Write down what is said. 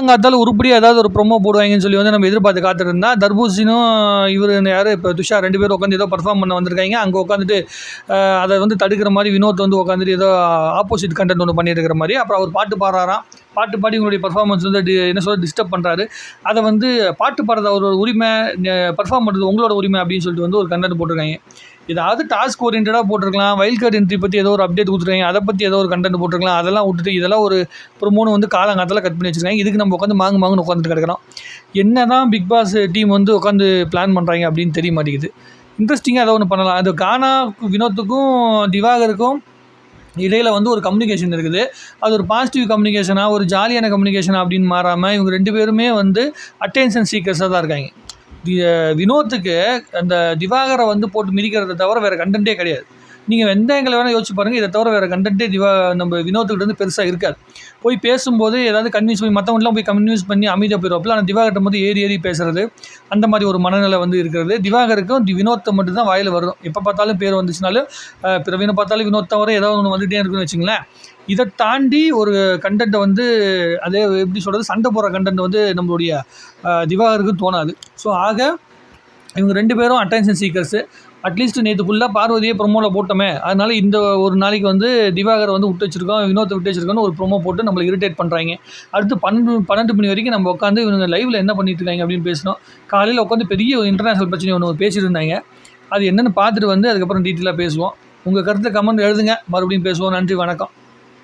காலங்காத்தால உருப்படியாக ஏதாவது ஒரு ப்ரொமோ போடுவாங்கன்னு சொல்லி வந்து நம்ம எதிர்பார்த்து காத்திருந்தா தர்பூசினும் இவர் யார் இப்போ துஷார் ரெண்டு பேரும் உட்காந்து ஏதோ பர்ஃபார்ம் பண்ண வந்திருக்காங்க. அங்கே உட்காந்துட்டு அதை வந்து தடுக்கிற மாதிரி வினோத் வந்து உட்காந்துட்டு ஏதோ ஆப்போசிட் கண்டென்ட் ஒன்று பண்ணியிருக்கிற மாதிரி. அப்புறம் அவர் பாட்டு பாடுறாராம். பாட்டு பாடி உங்களுடைய பர்ஃபார்மன்ஸ் வந்து டி- என்ன சொல்ல டிஸ்டர்ப் பண்ணுறாரு அதை வந்து பாட்டு பாடுறது அவரோட உரிமை பர்ஃபார்ம் பண்ணுறது உங்களோட உரிமை அப்படின்னு சொல்லிட்டு வந்து ஒரு கண்டென்ட் போட்டிருக்காங்க. ஏதாவது டாஸ்க் ஓரியன்டாக போட்டிருக்கலாம். வைல்ட் கார்டு என்ட்ரி பற்றி ஏதோ ஒரு அப்டேட் கொடுத்துருக்காங்க. அதை பற்றி ஏதோ ஒரு கண்டென்ட் போட்டிருக்கலாம். அதெல்லாம் விட்டுட்டு இதெல்லாம் ஒரு ப்ரொமோனு வந்து காலங்காலத்தில் கட் பண்ணி வச்சுருக்காங்க. இதுக்கு நம்ம உட்காந்து மாங்கு மாங்குன்னு உட்காந்துட்டு கிடக்கிறோம். என்ன தான் பிக் பாஸ் டீம் வந்து உட்காந்து பிளான் பண்ணுறாங்க அப்படின்னு தெரிய மாட்டேங்குது. இன்ட்ரெஸ்டிங்காக ஏதோ ஒன்று பண்ணலாம். அது கானா வினோத்துக்கும் திவாகருக்கும் இடையில் வந்து ஒரு கம்யூனிகேஷன் இருக்குது. அது ஒரு பாசிட்டிவ் கம்யூனிகேஷனாக ஒரு ஜாலியான கம்யூனிகேஷன் அப்படின்னு மாறாமல் இவங்க ரெண்டு பேருமே வந்து அட்டென்ஷன் சீக்கர்ஸாக தான் இருக்காங்க. தி- வினோத்துக்கு அந்த திவாகரை வந்து போட்டு மிதிக்கிறத தவிர வேறு கண்டென்ட்டே கிடையாது. நீங்கள் எந்த எங்களை வேணால் யோசிச்சு பாருங்கள் இதை தவிர வேறு கண்டென்ட்டே திவா நம்ம வினோத்துக்கிட்ட வந்து பெருசாக இருக்காது. போய் பேசும்போது ஏதாவது கன்வின்ஸ் பண்ணி மற்றவங்களாம் போய் கன்வின்ஸ் பண்ணி அமைதியாக போயிடுவாப்பில் ஆனால் திவாகர்ட்ட வந்து ஏறி ஏறி பேசுறது அந்த மாதிரி ஒரு மனநிலை வந்து இருக்கிறது. திவாகருக்கும் தி வினோத்தை மட்டும் தான் வாயில் வரும் எப்போ பார்த்தாலும் பேர் வந்துச்சுனாலும் பிறவினை பார்த்தாலும் வினோத் தவிர ஏதாவது ஒன்று வந்துகிட்டே இருக்குன்னு வச்சுங்களேன். இதை தாண்டி ஒரு கண்டென்ட்டை வந்து அதே எப்படி சொல்கிறது சண்டை போடுற கண்டென்ட் வந்து நம்மளுடைய திவாகருக்கு திவாகருக்கும் தோணாது. ஸோ ஆக இவங்க ரெண்டு பேரும் அட்டென்ஷன் சீக்கர்ஸு அட்லீஸ்ட் நேற்று ஃபுல்லாக பார்வதியே ப்ரொமோவில் போட்டோமே. அதனால் இந்த ஒரு நாளைக்கு வந்து திவாகரை வந்து விட்டு வச்சிருக்கோம் வினோத்தை விட்டு வச்சிருக்கோன்னு ஒரு ப்ரோமோ போட்டு நம்மளை இரிட்டேட் பண்ணுறாங்க அடுத்து பன்னெண்டு பன்னெண்டு மணி வரைக்கும் நம்ம உட்காந்து இவங்க லைவில் என்ன பண்ணிட்டு இருக்காங்க அப்படின்னு பேசினோம் காலையில் உட்காந்து பெரிய ஒரு இன்டர்நேஷனல் பிரச்சனை ஒன்று பேசிட்டு இருந்தாங்க. அது என்னென்னு பார்த்துட்டு வந்து அதுக்கப்புறம் டீட்டெயிலாக பேசுவோம். உங்கள் கருத்தை கமெண்ட் எழுதுங்க. மறுபடியும் பேசுவோம். நன்றி வணக்கம்.